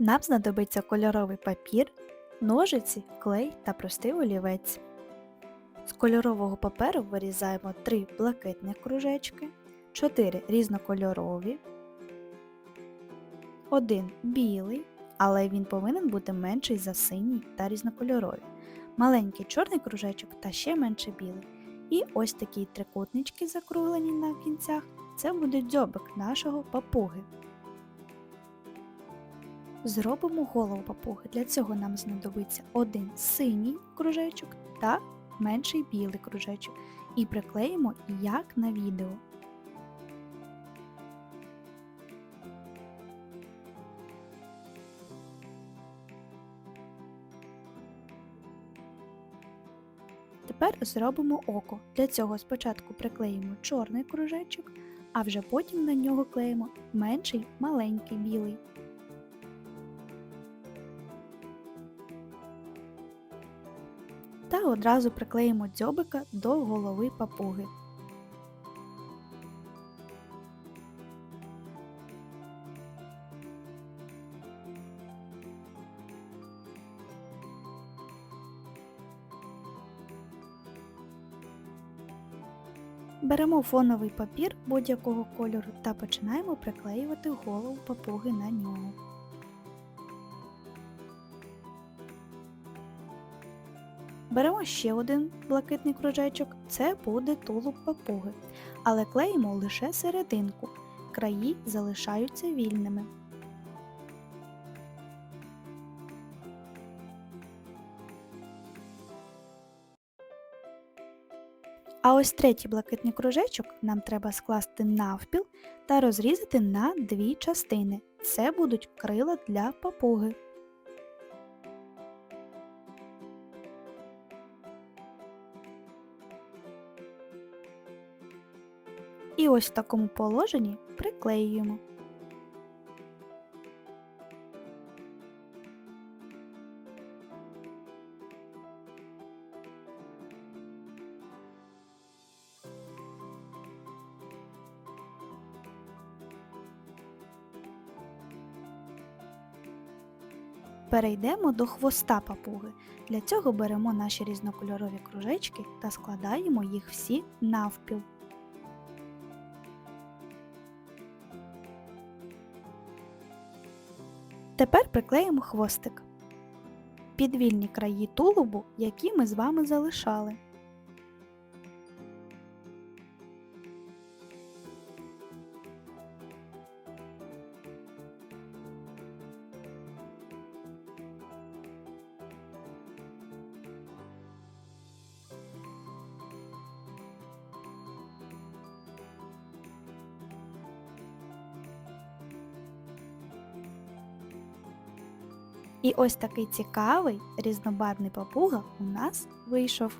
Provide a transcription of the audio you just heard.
Нам знадобиться кольоровий папір, ножиці, клей та простий олівець. З кольорового паперу вирізаємо 3 блакитних кружечки, 4 різнокольорові, 1 білий, але він повинен бути менший за синій та різнокольорові, маленький чорний кружечок та ще менше білий. І ось такі трикутнички закруглені на кінцях. Це буде дзьобик нашого папуги. Зробимо голову папуги. Для цього нам знадобиться один синій кружечок та менший білий кружечок. І приклеїмо як на відео. Тепер зробимо око. Для цього спочатку приклеїмо чорний кружечок, а вже потім на нього клеїмо менший маленький білий. Та одразу приклеїмо дзьобика до голови папуги. Беремо фоновий папір будь-якого кольору та починаємо приклеювати голову папуги на нього. Беремо ще один блакитний кружечок, це буде тулуб папуги, але клеїмо лише серединку, краї залишаються вільними. А ось третій блакитний кружечок нам треба скласти навпіл та розрізати на дві частини. Це будуть крила для папуги. І ось в такому положенні приклеюємо. Перейдемо до хвоста папуги. Для цього беремо наші різнокольорові кружечки та складаємо їх всі навпіл. Тепер приклеїмо хвостик під вільні краї тулубу, які ми з вами залишали. І ось такий цікавий різнобарвний папуга у нас вийшов.